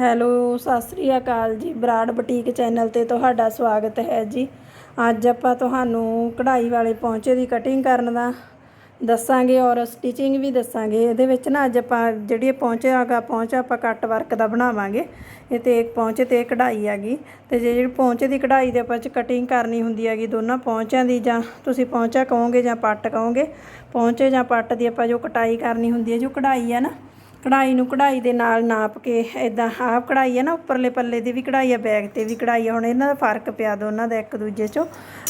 Hello, Sat Sri ਅਕਾਲ ਜੀ। Brar boutique channel ਤੇ ਤੁਹਾਡਾ ਸਵਾਗਤ ਹੈ ਜੀ। ਅੱਜ ਆਪਾਂ ਤੁਹਾਨੂੰ ਕਢਾਈ ਵਾਲੇ ਪੌਂਚੇ ਦੀ ਕਟਿੰਗ ਕਰਨ ਦਾ ਦੱਸਾਂਗੇ ਔਰ ਸਟਿਚਿੰਗ ਵੀ ਦੱਸਾਂਗੇ। ਇਹਦੇ ਵਿੱਚ ਨਾ ਅੱਜ ਆਪਾਂ ਜਿਹੜੀ ਇਹ ਪੌਂਚੇ ਆਗਾ ਪੌਂਚਾ ਆਪਾਂ ਕੱਟ ਵਰਕ ਦਾ ਬਣਾਵਾਂਗੇ, ਇਹ ਤੇ ਇੱਕ ਪੌਂਚੇ ਤੇ ਕਢਾਈ ਹੈਗੀ। ਤੇ ਜੇ ਜਿਹੜੀ ਪੌਂਚੇ ਦੀ ਕਢਾਈ ਦੇ ਆਪਾਂ ਚ ਕਟਿੰਗ ਕਰਨੀ ਹੁੰਦੀ ਹੈਗੀ, ਦੋਨਾਂ ਪੌਂਚਿਆਂ ਦੀ ਜਾਂ ਤੁਸੀਂ ਪੌਂਚਾ ਕਹੋਗੇ ਜਾਂ ਪੱਟ ਕਹੋਗੇ, ਪੌਂਚੇ ਜਾਂ ਪੱਟ ਦੀ ਆਪਾਂ ਜੋ ਕਟਾਈ ਕਰਨੀ ਹੁੰਦੀ ਹੈ, ਜੋ ਕਢਾਈ ਹੈ ਨਾ ਕਢਾਈ ਨੂੰ ਕਢਾਈ ਦੇ ਨਾਲ ਨਾਪ ਕੇ ਇਦਾਂ ਹਾਫ ਕਢਾਈ ਹੈ ਨਾ, ਉੱਪਰਲੇ ਪੱਲੇ ਦੀ ਵੀ ਕਢਾਈ ਆ, ਬੈਕ ਤੇ ਵੀ ਕਢਾਈ ਆ। ਹੁਣ ਇਹਨਾਂ ਦਾ ਫ਼ਰਕ ਪਿਆ ਦੋਨਾਂ ਦਾ ਇੱਕ ਦੂਜੇ 'ਚੋਂ।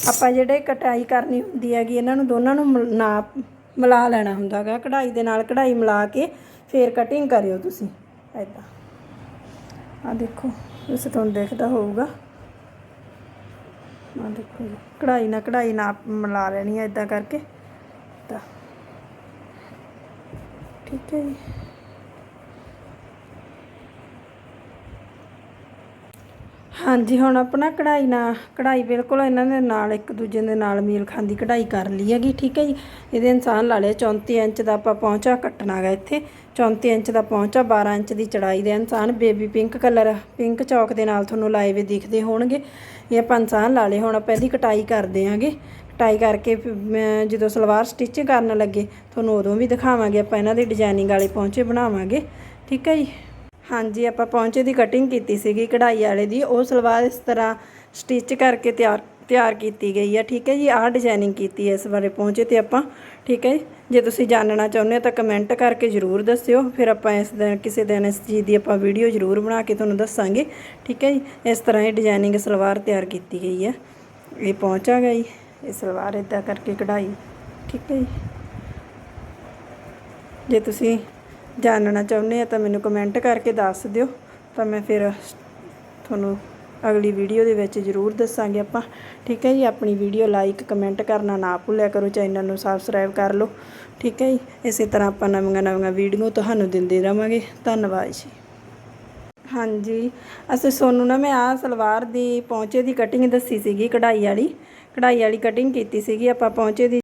ਆਪਾਂ ਜਿਹੜੇ ਕਟਾਈ ਕਰਨੀ ਹੁੰਦੀ ਹੈਗੀ, ਇਹਨਾਂ ਨੂੰ ਦੋਨਾਂ ਨੂੰ ਮਿਲ- ਨਾਪ ਮਿਲਾ ਲੈਣਾ ਹੁੰਦਾ ਹੈਗਾ। ਕਢਾਈ ਦੇ ਨਾਲ ਕਢਾਈ ਮਿਲਾ ਕੇ ਫੇਰ ਕਟਿੰਗ ਕਰਿਓ ਤੁਸੀਂ ਇਦਾਂ ਆ ਦੇਖੋ, ਇਸ ਤੁਹਾਨੂੰ ਦੇਖਦਾ ਹੋਊਗਾ। ਆ ਦੇਖੋ ਜੀ ਕਢਾਈ ਨਾਲ ਕਢਾਈ ਨਾਪ ਮਿਲਾ ਲੈਣੀ ਹੈ ਇਦਾਂ ਕਰਕੇ। ਤਾਂ। ਠੀਕ ਹੈ ਜੀ। ਹਾਂਜੀ, ਹੁਣ ਆਪਣਾ ਕਢਾਈ ਨਾਲ ਕਢਾਈ ਬਿਲਕੁਲ ਇਹਨਾਂ ਦੇ ਨਾਲ, ਇੱਕ ਦੂਜੇ ਦੇ ਨਾਲ ਮੇਲ ਖਾਂਦੀ ਕਢਾਈ ਕਰ ਲਈ ਹੈਗੀ, ਠੀਕ ਹੈ ਜੀ? ਇਹਦੇ ਇਨਸਾਨ ਲਾ ਲਿਆ 34 ਇੰਚ ਦਾ ਆਪਾਂ ਪਹੁੰਚਾ ਕੱਟਣਾ ਹੈਗਾ ਇੱਥੇ। 34 ਇੰਚ ਦਾ ਪਹੁੰਚਾ 12 ਇੰਚ ਦੀ ਚੜਾਈ ਦੇ ਇਨਸਾਨ, ਬੇਬੀ ਪਿੰਕ ਕਲਰ, ਪਿੰਕ ਚੌਕ ਦੇ ਨਾਲ ਤੁਹਾਨੂੰ ਲਾਏ ਵੇ ਦਿਖਦੇ ਹੋਣਗੇ। ਇਹ ਆਪਾਂ ਇਨਸਾਨ ਲਾ ਲਏ, ਹੁਣ ਆਪਾਂ ਇਹਦੀ ਕਟਾਈ ਕਰਦੇ ਆਂਗੇ ਕਟਾਈ ਕਰਕੇ ਜਦੋਂ ਸਲਵਾਰ ਸਟਿਚ ਕਰਨ ਲੱਗੇ, ਤੁਹਾਨੂੰ ਉਦੋਂ ਵੀ ਦਿਖਾਵਾਂਗੇ, ਆਪਾਂ ਇਹਨਾਂ ਦੇ ਡਿਜ਼ਾਈਨਿੰਗ ਵਾਲੇ ਪਹੁੰਚੇ ਬਣਾਵਾਂਗੇ। ਠੀਕ ਹੈ ਜੀ? ਹਾਂਜੀ, ਆਪਾਂ ਪੌਂਚੇ ਦੀ ਕਟਿੰਗ ਕੀਤੀ ਸੀਗੀ, ਕਢਾਈ ਵਾਲੇ ਦੀ। ਉਹ ਸਲਵਾਰ ਇਸ ਤਰ੍ਹਾਂ ਸਟਿਚ ਕਰਕੇ ਤਿਆਰ ਤਿਆਰ ਕੀਤੀ ਗਈ ਹੈ ਠੀਕ ਹੈ ਜੀ? ਆਹ ਡਿਜ਼ਾਈਨਿੰਗ ਕੀਤੀ ਹੈ ਇਸ ਬਾਰੇ ਪਹੁੰਚੇ ਤੇ ਆਪਾਂ, ਠੀਕ ਹੈ ਜੀ। ਜੇ ਤੁਸੀਂ ਜਾਣਨਾ ਚਾਹੁੰਦੇ ਹੋ ਤਾਂ ਕਮੈਂਟ ਕਰਕੇ ਜ਼ਰੂਰ ਦੱਸਿਓ। ਫਿਰ ਆਪਾਂ ਇਸ ਦਿਨ, ਕਿਸੇ ਦਿਨ ਇਸ ਚੀਜ਼ ਦੀ ਆਪਾਂ ਵੀਡੀਓ ਜ਼ਰੂਰ ਬਣਾ ਕੇ ਤੁਹਾਨੂੰ ਦੱਸਾਂਗੇ, ਠੀਕ ਹੈ ਜੀ? ਇਸ ਤਰ੍ਹਾਂ ਇਹ ਡਿਜ਼ਾਈਨਿੰਗ ਸਲਵਾਰ ਤਿਆਰ ਕੀਤੀ ਗਈ ਹੈ। ਇਹ ਪਹੁੰਚਾ ਗਈ ਇਹ ਸਲਵਾਰ ਇਦਾਂ ਕਰਕੇ ਕਢਾਈ, ਠੀਕ ਹੈ ਜੀ? ਜੇ ਤੁਸੀਂ ਜਾਣਨਾ ਚਾਹੁੰਦੇ ਆ ਤਾਂ ਮੈਨੂੰ ਕਮੈਂਟ ਕਰਕੇ ਦੱਸ ਦਿਓ। ਤਾਂ ਮੈਂ ਫਿਰ ਤੁਹਾਨੂੰ ਅਗਲੀ ਵੀਡੀਓ ਦੇ ਵਿੱਚ ਜ਼ਰੂਰ ਦੱਸਾਂਗੇ ਆਪਾਂ। ਠੀਕ ਹੈ ਜੀ? ਆਪਣੀ ਵੀਡੀਓ ਲਾਈਕ ਕਮੈਂਟ ਕਰਨਾ ਨਾ ਭੁੱਲਿਆ ਕਰੋ। ਚੈਨਲ ਨੂੰ ਸਬਸਕ੍ਰਾਈਬ ਕਰ ਲਓ। ਠੀਕ ਹੈ ਜੀ? ਇਸੇ ਤਰ੍ਹਾਂ ਆਪਾਂ ਨਵੀਆਂ ਨਵੀਆਂ ਵੀਡੀਓ ਤੁਹਾਨੂੰ ਦਿੰਦੇ ਰਵਾਂਗੇ। ਧੰਨਵਾਦ ਜੀ। ਹਾਂਜੀ। ਅਸੀਂ ਸੋਨੂੰ ਨਾ ਮੈਂ ਆਹ ਸਲਵਾਰ ਦੀ ਪੌਂਚੇ ਦੀ ਕਟਿੰਗ ਦੱਸੀ ਸੀਗੀ ਕਢਾਈ ਵਾਲੀ। ਕਢਾਈ ਵਾਲੀ ਕਟਿੰਗ ਕੀਤੀ ਸੀਗੀ। ਆਪਾਂ ਪੌਂਚੇ ਦੀ